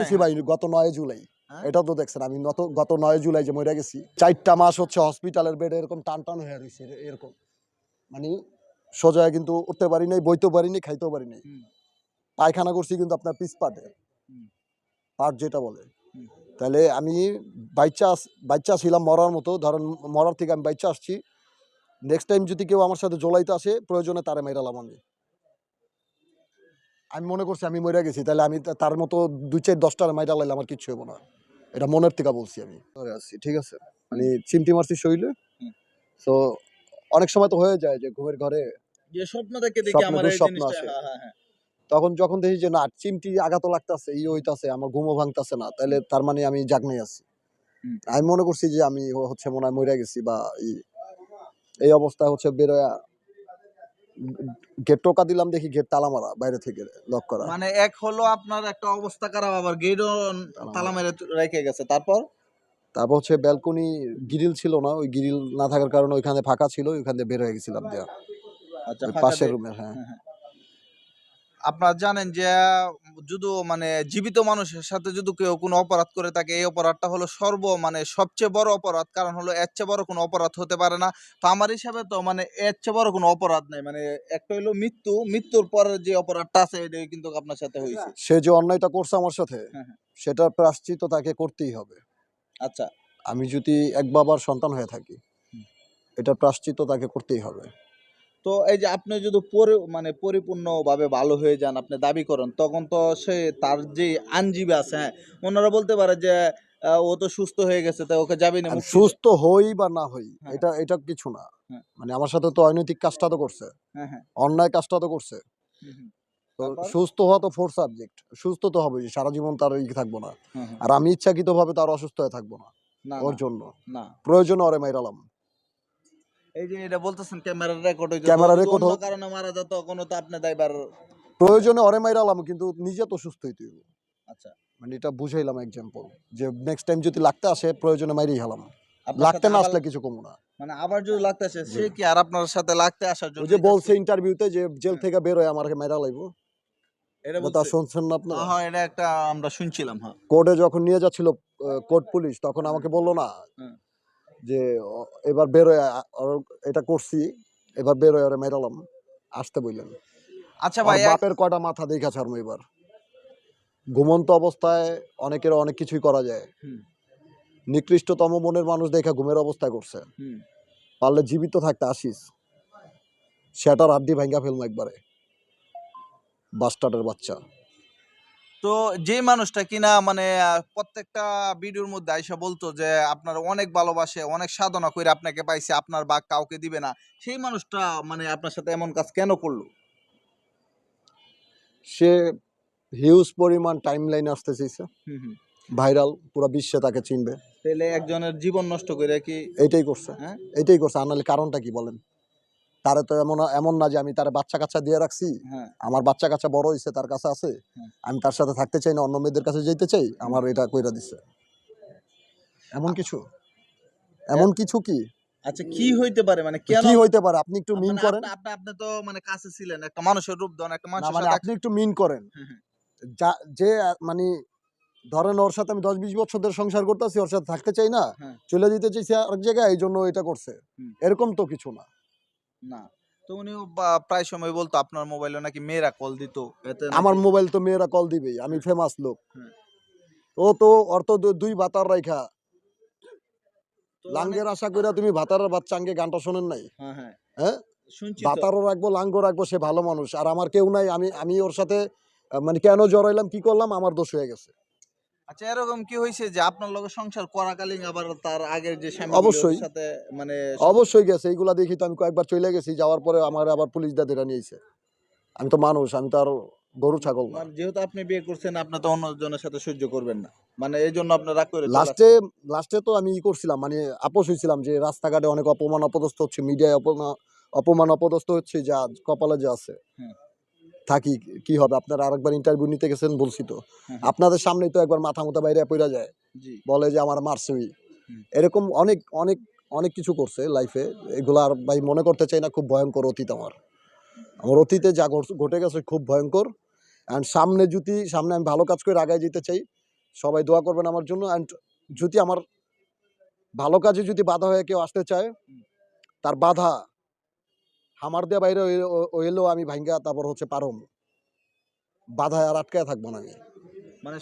গেছি ভাই গত নয় জুলাই। হ্যাঁ? এটা তো দেখছেন আমি গত নয় জুলাই যে মরে গেছি চারটা মাস হচ্ছে হসপিটালের বেডে এরকম টান টান হয়ে রয়েছে এরকম। মানে সোজা কিন্তু উঠতে পারি নাই বইতেও পারি নাই খাইতেও পারি নাই। পায়খানা করছি কিন্তু আপনার পিস পাটে। পাট যেটা বলে। তাহলে আমি বাচ্চা বাচ্চা ছিলাম মরার মতো ধরেন মরার থেকে আমি বাইচা আসছি। নেক্সট টাইম যদি কেউ আমার সাথে জলাইতে আসে প্রয়োজনে তারে মেরালাম আমি। আমি মনে করছি আমি মরে গেছি তাহলে আমি তার মতো দুই চার দশটার মাইটা লাইলে আমার কিচ্ছু হব না। এটা মনের থেকে বলছি আমি। আসছি ঠিক আছে। মানে চিমটি মারছি শরীরে। তো অনেক সময় তো হয়ে যায় যে ঘুমের ঘরে স্বপ্ন দেখে দেখি আমার এই আসে। হ্যাঁ, হ্যাঁ, হ্যাঁ। তখন যখন দেখি যে না চিমটি আঘাত লাগতেছে ই হইতাছে আমার ঘুমও ভাঙতাছে না তাহলে তার মানে আমি জাগনাই আছি। আমি মনে করছি যে আমি হচ্ছে মনে হয় মরে গেছি বা এই অবস্থায় হচ্ছে বেরোয়া গেট টোকা দিলাম দেখি গেট তালা মারা বাইরে থেকে লক করা। মানে এক হলো আপনার একটা অবস্থা খারাপ আবার গেটও তালা মেরে। রেখে গেছে। তারপর? তারপর হচ্ছে ব্যালকনি গ্রিল ছিল না ওই গ্রিল না থাকার কারণে ওইখানে ফাঁকা ছিল ওইখান থেকে বের হয়ে গেছিলাম দেয়া। আচ্ছা পাশের রুমে হ্যাঁ। হ্যাঁ, হ্যাঁ। আপনারা জানেন যে যদি মানে জীবিত মানুষের সাথে যদি কেউ কোনো অপরাধ করে থাকে এই অপরাধটা হলো সর্ব মানে সবচেয়ে বড় অপরাধ। কারণ হলো এর চেয়ে বড় কোনো অপরাধ হতে পারে না। তো আমার হিসাবে তো মানে এর চেয়ে বড় কোনো অপরাধ নেই। মানে একটা হলো মৃত্যু মৃত্যুর পরে যে অপরাধটা আছে এটাই কিন্তু আপনার সাথে হয়েছে। সে যে অন্যায়টা করছে আমার সাথে হ্যাঁ, হ্যাঁ। সেটার প্রাশ্চিত তাকে করতেই হবে। আচ্ছা। আমি যদি এক বাবার সন্তান হয়ে থাকি। এটার প্রাশ্চিত তাকে করতেই হবে। তো এই যে আপনি যদি পরি মানে পরিপূর্ণভাবে ভালো হয়ে যান আপনি দাবি করেন তখন তো সে তার যে আইনজীবী আছে হ্যাঁ ওনারা বলতে পারে যে ও তো সুস্থ হয়ে গেছে তাই ওকে যাবে না সুস্থ হই বা না হই হ্যাঁ। এটা এটা কিছু না। হ্যাঁ। মানে আমার সাথে তো অনৈতিক কাজটা তো করছে। হ্যাঁ হ্যাঁ। অন্যায় কাজটা তো করছে। তো সুস্থ হওয়া তো ফোর সাবজেক্ট সুস্থ তো হবে সারা জীবন তার ই থাকব না। আর আমি ইচ্ছাকৃত ভাবে তার অসুস্থ হয়ে থাকব না ওর জন্য। না। প্রয়োজনে ওরে মাইরালাম এই যে এটা বলতেছেন ক্যামেরা রেকর্ড হইতো ক্যামেরা যদি record কারণে মারা যেত কোনো তো আপনি দায়বার প্রয়োজনে ওরে মাইরালাম কিন্তু নিজে তো সুস্থ হইতে হইব। আচ্ছা। মানে এটা বুঝাইলাম এক্সাম্পল যে নেক্সট টাইম যদি লাগতে আসে প্রয়োজনে মাইরেই হলাম লাগতে না আসলে কিছু কমু না। মানে আবার যদি লাগতে আসে সে কি আর আপনার সাথে লাগতে আসার জন্য যে বলছে ইন্টারভিউতে যে জেল থেকে বের হয়ে আমাকে এটা এটা শুনছেন না আপনারা? হ্যাঁ এটা একটা আমরা শুনছিলাম হ্যাঁ। কোর্টে যখন নিয়ে যাচ্ছিল কোর্ট পুলিশ তখন আমাকে বলল না। যে এবার বেরোয় এটা করছি এবার বেরোয় ওরে মেরালাম আসতে বললেন আচ্ছা ভাই বাপের কয়টা মাথা দেখা ছাড়বো এবার। ঘুমন্ত অবস্থায় অনেকের অনেক কিছুই করা যায়। নিকৃষ্টতম মনের মানুষ দেখা ঘুমের অবস্থায় করছে। পারলে জীবিত থাকতে আসিস। সেটার আড্ডি ভাঙ্গা ফেলব একবারে। বাস্টার্ডের বাচ্চা। তো যে মানুষটা কিনা মানে প্রত্যেকটা ভিডিওর মধ্যে আইসা বলতো যে আপনার অনেক ভালোবাসে অনেক সাধনা করে আপনাকে পাইছে আপনার বাঘ কাউকে দিবে না। সেই মানুষটা মানে আপনার সাথে এমন কাজ কেন করল? সে হিউজ পরিমাণ টাইম লাইন আসতে চাইছে। হুম, হুম। ভাইরাল পুরো বিশ্বে তাকে চিনবে। তাহলে একজনের জীবন নষ্ট করে কি এইটাই করছে। হ্যাঁ? এইটাই করছে। আর নাহলে কারণটা কি বলেন? তারে তো এমন এমন না যে আমি তার বাচ্চা কাচ্চা দিয়ে রাখছি। হ্যাঁ। আমার বাচ্চা কাচ্চা বড় হয়েছে তার কাছে আছে। আমি তার সাথে থাকতে চাই না অন্য মেয়েদের কাছে যেতে চাই আমার এটা কইরা দিছে। এমন কিছু? এমন কিছু কি? আচ্ছা কি হইতে পারে? মানে কেন কি হইতে পারে? আপনি একটু মিন করেন। আপনি- আপনি আপনি তো মানে কাছে ছিলেন একটা মানুষের রূপ দেন একটা মানুষের মানে আপনি একটু মিন করেন। হুম, হুম। যা যে মানে ধরেন ওর সাথে আমি দশ বিশ বছর ধরে সংসার করতেছি ওর সাথে থাকতে চাই না হ্যাঁ। চলে যেতে চাইছি আরেক জায়গায় এই জন্য এটা করছে। এরকম তো কিছু না। না। তো উনিও বা- প্রায় সময় বলতো আপনার মোবাইলে নাকি মেয়েরা কল দিত। এতে নাকি- আমার মোবাইল তো মেয়েরা কল দিবেই আমি ফেমাস লোক। হ্যাঁ। ও তো ওর দুই ভাতার রাইখা। তো অনেক- লাঙ্গের আশা কইরা তুমি ভাতারের বাচ্চা আঙ্গে গানটা শোনেন নাই? হ্যাঁ হ্যাঁ। হ্যাঁ? শুনছি তো। ভাতারও রাখব লাঙ্গো রাখব সে ভালো মানুষ। আর আমার কেউ নাই আমি আমি ওর সাথে আহ, মানে কেন জড়াইলাম কি করলাম আমার দোষ হয়ে গেছে। আচ্ছা এরকম কি হয়েছে যে আপনার লগে সংসার করাকালীন আবার তার আগের যে স্বামী অবশ্যই। সাথে মানে অবশ্যই গেছে এইগুলা দেখি তো আমি কয়েকবার চলে গেছি যাওয়ার পরে আমার আবার পুলিশ দাদিরা নিয়েছে আমি তো মানুষ আমি তো আর গরু ছাগল না মানে যেহেতু আপনি বিয়ে করছেন আপনি তো অন্য জনের সাথে সহ্য করবেন না মানে এই জন্য আপনি রাগ করে লাস্টে লাস্টে তো আমি ই করছিলাম মানে আপোষ হয়েছিলাম যে রাস্তাঘাটে অনেক অপমান অপদস্থ হচ্ছে মিডিয়ায় অপমান অপমান অপদস্থ হচ্ছে যা কপালে যে আছে হুম। থাকি কি হবে? আপনারা আরেকবার ইন্টারভিউ নিতে গেছেন বলছি তো। আপনাদের সামনেই তো একবার মাথা মতো বাইরে পড়া যায়। বলে যে আমার মারছুই হুম। এরকম অনেক অনেক অনেক কিছু করছে লাইফে এগুলো আর ভাই মনে করতে চাই না খুব ভয়ঙ্কর অতীত আমার। আমার অতীতে যা ঘটে গেছে খুব ভয়ঙ্কর। অ্যান্ড সামনে যদি সামনে আমি ভালো কাজ করে আগায় যেতে চাই সবাই দোয়া করবেন আমার জন্য। অ্যান্ড যদি আমার ভালো কাজে যদি বাধা হয়ে কেউ আসতে চায় তার বাধা হামার দিয়ে বাইরে ওইলেও আমি ভাঙ্গা তারপর হচ্ছে পারম বাধায় আর আটকায় থাকব না আমি। মানে